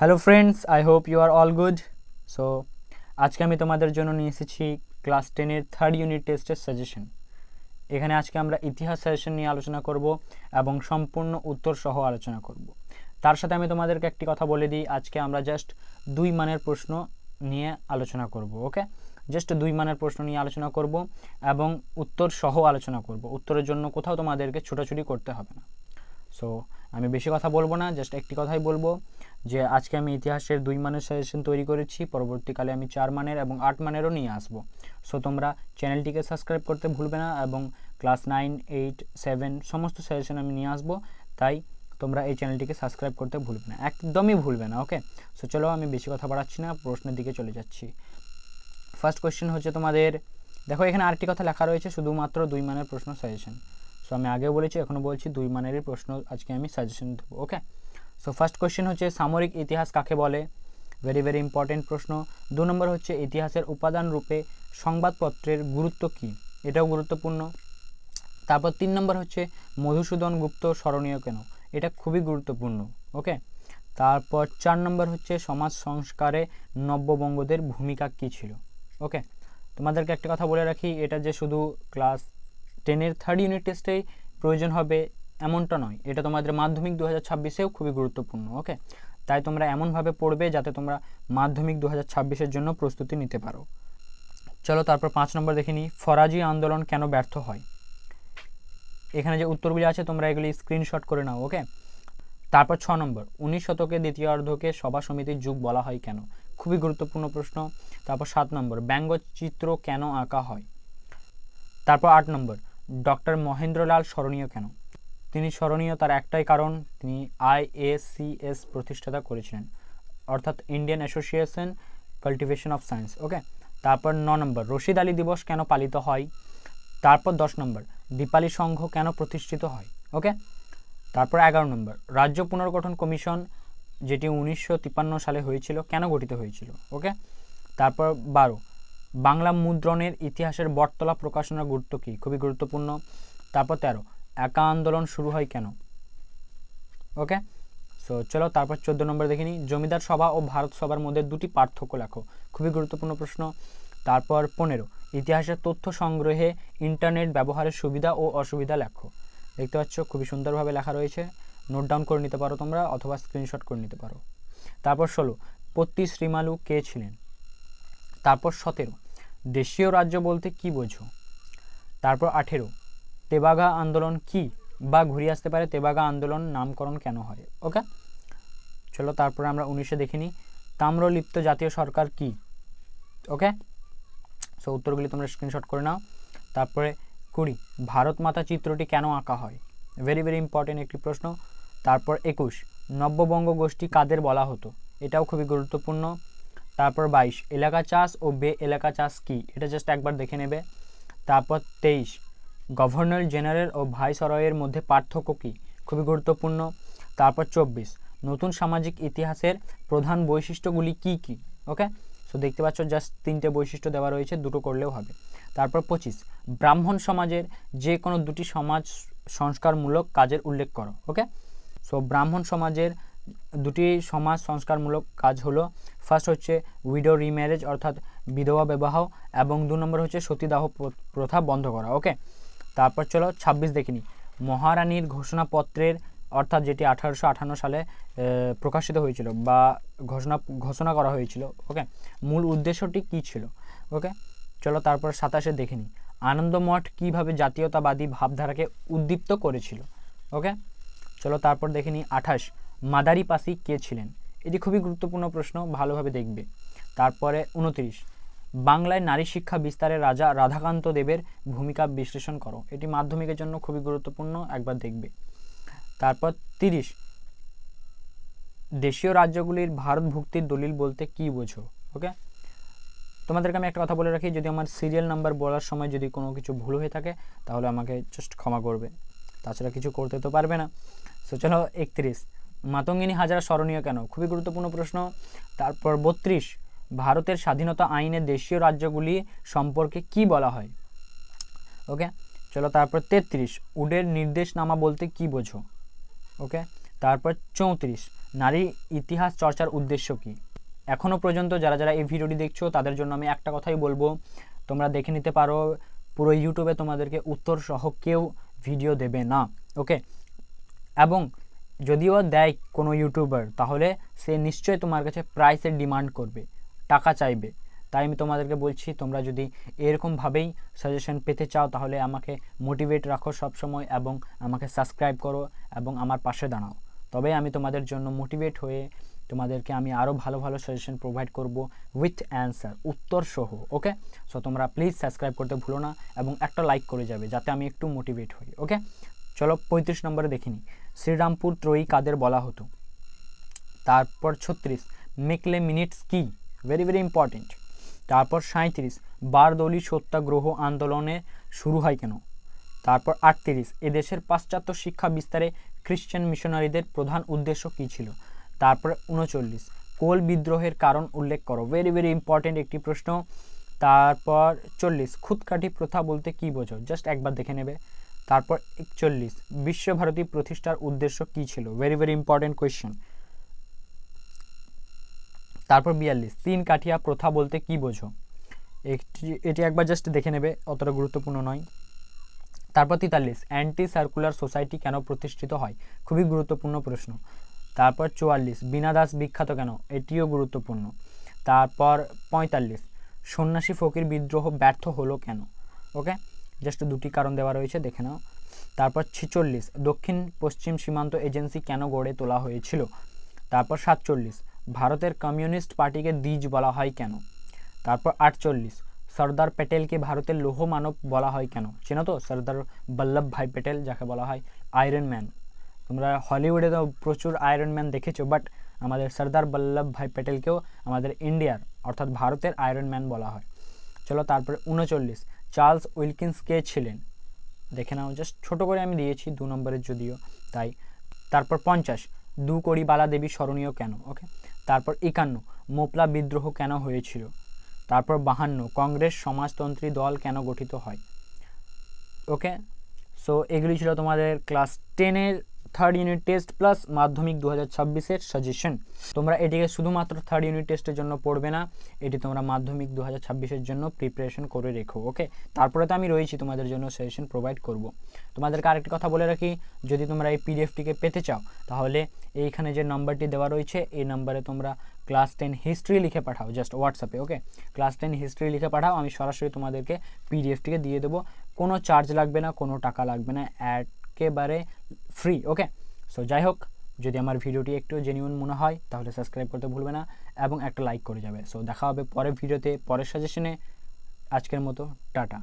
Hello friends I hope you are all good so আজকে আমি তোমাদের জন্য নিয়ে এসেছি ক্লাস টেনের থার্ড ইউনিট টেস্টের সাজেশন এখানে আজকে আমরা ইতিহাস সাজেশন নিয়ে আলোচনা করব এবং সম্পূর্ণ উত্তর সহ আলোচনা করব। তার সাথে আমি তোমাদেরকে একটি কথা বলে দিই। আজকে আমরা জাস্ট দুই মানের প্রশ্ন নিয়ে আলোচনা করব ওকে জাস্ট দুই মানের প্রশ্ন নিয়ে আলোচনা করব এবং উত্তর সহ আলোচনা করব। উত্তরের জন্য কোথাও তোমাদেরকে ছোটাছুটি করতে হবে না। সো আমি বেশি কথা বলব না জাস্ট একটি কথাই বলব। যে আজকে আমি ইতিহাসের দুই মানের সাজেশন তৈরি করেছি, পরবর্তীকালে আমি চার মানের এবং আট মানেরও নিয়ে আসব। সো তোমরা চ্যানেলটিকে সাবস্ক্রাইব করতে ভুলবে না এবং ক্লাস নাইন এইট সেভেন সমস্ত সাজেশন আমি নিয়ে আসব, তাই তোমরা এই চ্যানেলটিকে সাবস্ক্রাইব করতে ভুলবে না, একদমই ভুলবে না ওকে সো চলো আমি বেশি কথা বাড়াচ্ছি না, প্রশ্নের দিকে চলে যাচ্ছি। ফার্স্ট কোয়েশ্চেন হচ্ছে তোমাদের, দেখো এখানে আরেকটি কথা লেখা রয়েছে, শুধুমাত্র দুই মানের প্রশ্ন সাজেশন সো আমি আগেও বলেছি এখনও বলছি দুই মানেরই প্রশ্ন আজকে আমি সাজেশন দেবো ওকে সো ফার্স্ট কোয়েশ্চেন হচ্ছে, সামরিক ইতিহাস কাকে বলে? ভেরি ভেরি ইম্পর্টেন্ট প্রশ্ন। দু নম্বর হচ্ছে, ইতিহাসের উপাদান রূপে সংবাদপত্রের গুরুত্ব কী? এটাও গুরুত্বপূর্ণ। তারপর তিন নম্বর হচ্ছে, মধুসূদন গুপ্ত স্মরণীয় কেন? এটা খুবই গুরুত্বপূর্ণ ওকে তারপর চার নম্বর হচ্ছে, সমাজ সংস্কারে নব্যবঙ্গদের ভূমিকা কী ছিল? ওকে তোমাদেরকে একটা কথা বলে রাখি, এটা যে শুধু ক্লাস টেনের থার্ড ইউনিট টেস্টেই প্রয়োজন হবে এমনটা নয়। এটা তোমাদের মাধ্যমিক দু হাজার ছাব্বিশেও খুবই গুরুত্বপূর্ণ, ওকে? তাই তোমরা এমনভাবে পড়বে যাতে তোমরা মাধ্যমিক দু হাজার ছাব্বিশের জন্য প্রস্তুতি নিতে পারো। চলো তারপর পাঁচ নম্বর দেখে নিই, ফরাজি আন্দোলন কেন ব্যর্থ হয়? এখানে যে উত্তরগুলি আছে, তোমরা এগুলি স্ক্রিনশট করে নাও, ওকে? তারপর ছ নম্বর, উনিশ শতকে দ্বিতীয়ার্ধকে সভা সমিতির যুগ বলা হয় কেন? খুবই গুরুত্বপূর্ণ প্রশ্ন। তারপর সাত নম্বর, ব্যঙ্গচিত্র কেন আঁকা হয়? তারপর আট নম্বর, ডক্টর মহেন্দ্রলাল স্মরণীয় কেন? তিনি স্মরণীয় তার একটাই কারণ, তিনি আইএসিএস প্রতিষ্ঠাতা করেছিলেন, অর্থাৎ Indian association cultivation of science, okay? তারপর ন নম্বর, রশিদ আলী দিবস কেন পালিত হয়? তারপর দশ নম্বর, দীপালি সংঘ কেন প্রতিষ্ঠিত হয়, ওকে? তারপর এগারো নম্বর, রাজ্য পুনর্গঠন কমিশন, যেটি উনিশশো তিপ্পান্ন সালে হয়েছিল, কেন গঠিত হয়েছিল, ওকে? তারপর বারো, বাংলা মুদ্রণের ইতিহাসের বটতলা প্রকাশনার গুরুত্ব কী? খুবই গুরুত্বপূর্ণ। তারপর তেরো একা আন্দোলন শুরু হয় কেন? ওকে সো চলো তারপর চোদ্দ নম্বর দেখে নিই। জমিদার সভা ও ভারত সভার মধ্যে দুটি পার্থক্য লেখো। খুবই গুরুত্বপূর্ণ প্রশ্ন। তারপর পনেরো। ইতিহাসের তথ্য সংগ্রহে ইন্টারনেট ব্যবহারের সুবিধা ও অসুবিধা লেখো। দেখতে পাচ্ছ, খুবই সুন্দরভাবে লেখা রয়েছে। নোট ডাউন করে নিতে পারো তোমরা, অথবা স্ক্রিনশট করে নিতে পারো। তারপর ষোলো। পত্তি শ্রীমালু কে ছিলেন? তারপর সতেরো। দেশীয় রাজ্য বলতে কি বোঝো? তারপর আঠেরো। তেবাগা আন্দোলন কি বা ঘুরিয়ে আসতে পারে? তেবাগা আন্দোলন নামকরণ কেন হয়? ওকে চলো তারপরে আমরা উনিশে দেখিনি তাম্রলিপ্ত জাতীয় সরকার কি? ওকে সো উত্তরগুলি তোমরা স্ক্রিনশট করে নাও। তারপরে কুড়ি, ভারত মাতা চিত্রটি কেন আঁকা হয়? ভেরি ভেরি ইম্পর্টেন্ট একটি প্রশ্ন। তারপর একুশ, নব্যবঙ্গ গোষ্ঠী কাদের বলা হতো? এটাও খুবই গুরুত্বপূর্ণ। তারপর বাইশ, এলাকা চাষ ও বে এলাকা চাষ কি? এটা জাস্ট একবার দেখে নেবে। তারপর তেইশ গভর্নর জেনারেল ও ভাইসরয়ের মধ্যে পার্থক্য কী? খুবই গুরুত্বপূর্ণ। তারপর চব্বিশ। নতুন সামাজিক ইতিহাসের প্রধান বৈশিষ্ট্যগুলি কি কি? ওকে? সো দেখতে পাচ্ছ জাস্ট তিনটে বৈশিষ্ট্য দেওয়া রয়েছে, দুটো করলেও হবে। তারপর পঁচিশ। ব্রাহ্মণ সমাজের যে কোনো দুটি সমাজ সংস্কারমূলক কাজের উল্লেখ করো, ওকে? সো ব্রাহ্মণ সমাজের দুটি সমাজ সংস্কারমূলক কাজ হলো ফার্স্ট হচ্ছে উইডো রিম্যারেজ অর্থাৎ বিধবা বিবাহ, এবং দু নম্বর হচ্ছে সতীদাহ প্রথা বন্ধ করা, ওকে? তারপর চলো ছাব্বিশ দেখিনি মহারানীর ঘোষণাপত্রের, অর্থাৎ যেটি আঠারোশো আঠান্ন সালে প্রকাশিত হয়েছিল বা ঘোষণা ঘোষণা করা হয়েছিল ওকে মূল উদ্দেশ্যটি কী ছিল ওকে চলো তারপর সাতাশে দেখে নিই। আনন্দমঠ কীভাবে জাতীয়তাবাদী ভাবধারাকে উদ্দীপ্ত করেছিল ওকে চলো তারপর দেখে নিই আঠাশ। মাদারি পাসি কে ছিলেন? এটি খুবই গুরুত্বপূর্ণ প্রশ্ন, ভালোভাবে দেখবে। তারপরে উনত্রিশ বাংলায় নারী শিক্ষা বিস্তারে রাজা রাধাকান্ত দেবের ভূমিকা বিশ্লেষণ করো। এটি মাধ্যমিকের জন্য খুবই গুরুত্বপূর্ণ, একবার দেখবে। তারপর তিরিশ। দেশীয় রাজ্যগুলির ভারত ভুক্তির দলিল বলতে কি বোঝো? ওকে তোমাদেরকে আমি একটা কথা বলে রাখি, যদি আমার সিরিয়াল নাম্বার বলার সময় যদি কোনো কিছু ভুল হয়ে থাকে, তাহলে আমাকে জাস্ট ক্ষমা করবে। তাছাড়া কিছু করতে তো পারবে না। সো চলো একত্রিশ। মাতঙ্গিনী হাজারা স্মরণীয় কেন? খুবই গুরুত্বপূর্ণ প্রশ্ন। তারপর বত্রিশ। ভারতের স্বাধীনতা আইনে দেশীয় রাজ্যগুলি সম্পর্কে কি বলা হয়? ওকে? চলো তারপর তেত্রিশ। উডের নির্দেশনামা বলতে কি বোঝো? ওকে? তারপর চৌত্রিশ। নারী ইতিহাস চর্চার উদ্দেশ্য কী? এখনও পর্যন্ত যারা যারা এই ভিডিওটি দেখছ, তাদের জন্য আমি একটা কথাই বলব। তোমরা দেখে নিতে পারো, পুরো ইউটিউবে তোমাদেরকে উত্তর সহ কেউ ভিডিও দেবে না। ওকে? এবং যদিও দেয় কোনো ইউটিউবার, তাহলে সে নিশ্চয়ই তোমার কাছে প্রাইসের ডিমান্ড করবে। টাকা চাইবে। তাই আমি তোমাদেরকে বলছি, তোমরা যদি এরকমভাবেই সাজেশন পেতে চাও, তাহলে আমাকে মোটিভেট রাখো সবসময় এবং আমাকে সাবস্ক্রাইব করো এবং আমার পাশে দাঁড়াও। তবে আমি তোমাদের জন্য মোটিভেট হয়ে তোমাদেরকে আমি আরও ভালো ভালো সাজেশন প্রোভাইড করব উইথ অ্যান্সার উত্তর সহ ওকে সো তোমরা প্লিজ সাবস্ক্রাইব করতে ভুলো না এবং একটা লাইক করে যাবে, যাতে আমি একটু মোটিভেট হই ওকে চলো পঁয়ত্রিশ নম্বরে দেখিনি শ্রীরামপুর ত্রয়ী কাদের বলা হতো? তারপর ছত্রিশ, মেকলে মিনিটস কি? ভেরি ভেরি ইম্পর্টেন্ট তারপর সাঁত্রিশ বারদলি সত্যাগ্রহ আন্দোলনে শুরু হয় কেন? তারপর আটত্রিশ, এদেশের পাশ্চাত্য শিক্ষা বিস্তারে খ্রিশ্চান মিশনারিদের প্রধান উদ্দেশ্য কী ছিল? তারপর উনচল্লিশ, কোল বিদ্রোহের কারণ উল্লেখ করো। ভেরি ভেরি ইম্পর্টেন্ট একটি প্রশ্ন। তারপর চল্লিশ, খুদকাঠি প্রথা বলতে কী বোঝো? জাস্ট একবার দেখে নেবে। তারপর একচল্লিশ, বিশ্বভারতী প্রতিষ্ঠার উদ্দেশ্য কী ছিল? ভেরি ভেরি ইম্পর্টেন্ট কোয়েশ্চেন তারপর বিয়াল্লিশ। তিন কাঠিয়া প্রথা বলতে কি বোঝো? একটি, এটি একবার জাস্ট দেখে নেবে, অতটা গুরুত্বপূর্ণ নয়। তারপর তেতাল্লিশ অ্যান্টি সার্কুলার সোসাইটি কেন প্রতিষ্ঠিত হয়? খুবই গুরুত্বপূর্ণ প্রশ্ন। তারপর চুয়াল্লিশ, বীণা দাস বিখ্যাত কেন? এটিও গুরুত্বপূর্ণ। তারপর পঁয়তাল্লিশ, সন্ন্যাসী ফকির বিদ্রোহ ব্যর্থ হলো কেন? ওকে? জাস্ট দুটি কারণ দেওয়া রয়েছে, দেখে নাও। তারপর ছিচল্লিশ দক্ষিণ পশ্চিম সীমান্ত এজেন্সি কেন গড়ে তোলা হয়েছিল? তারপর সাতচল্লিশ ভারতের কমিউনিস্ট পার্টিকে দ্বিজ বলা হয় কেন? তারপর আটচল্লিশ, সর্দার প্যাটেলকে ভারতের লৌহ মানব বলা হয় কেন? চেনো তো? সর্দার বল্লভ ভাই প্যাটেল যাকে বলা হয় আয়রন ম্যান তোমরা হলিউডে তো প্রচুর আয়রন ম্যান দেখেছ বাট আমাদের সর্দার বল্লভ ভাই প্যাটেলকেও আমাদের ইন্ডিয়ার, অর্থাৎ ভারতের আয়রন ম্যান বলা হয়। চলো তারপরে উনচল্লিশ, চার্লস উইলকিন্স কে ছিলেন? দেখে নাও জাস্ট ছোটো করে আমি দিয়েছি দু নম্বরের যদিও, তাই। তারপর পঞ্চাশ, দু কড়ি বালা দেবী স্মরণীয় কেন? ওকে তারপর একান্ন, মোপলা বিদ্রোহ কেন হয়েছিল? তারপর বাহান্ন, কংগ্রেস সমাজতন্ত্রী দল কেন গঠিত হয়? ওকে সো এগুলি ছিল তোমাদের ক্লাস টেনের থার্ড ইউনিট টেস্ট প্লাস মাধ্যমিক দু হাজার ছাব্বিশের সাজেশন তোমরা এটিকে শুধুমাত্র থার্ড ইউনিট টেস্টের জন্য পড়বে না, এটি তোমরা মাধ্যমিক দু হাজার ছাব্বিশের জন্য প্রিপারেশন করে রেখো ওকে তারপরে তো আমি রয়েছি তোমাদের জন্য সাজেশন প্রোভাইড করব। তোমাদেরকে আরেকটি কথা বলে রাখি, যদি তোমরা এই পিডিএফটিকে পেতে চাও, তাহলে এইখানে যে নাম্বারটি দেওয়া রয়েছে, এই নাম্বারে তোমরা ক্লাস টেন হিস্ট্রি লিখে পাঠাও জাস্ট হোয়াটসঅ্যাপে ওকে ক্লাস টেন হিস্ট্রি লিখে পাঠাও, আমি সরাসরি তোমাদেরকে পিডিএফটিকে দিয়ে দেবো। কোনো চার্জ লাগবে না, কোনো টাকা লাগবে না একেবারে ফ্রি ওকে সো যাই হোক যদি আমার ভিডিওটি একটু জেনিউন মনে হয়, তাহলে সাবস্ক্রাইব করতে ভুলবে না এবং একটা লাইক করে যাবে। সো দেখা হবে পরের ভিডিওতে, পরের সাজেশনে আজকের মতো, টাটা।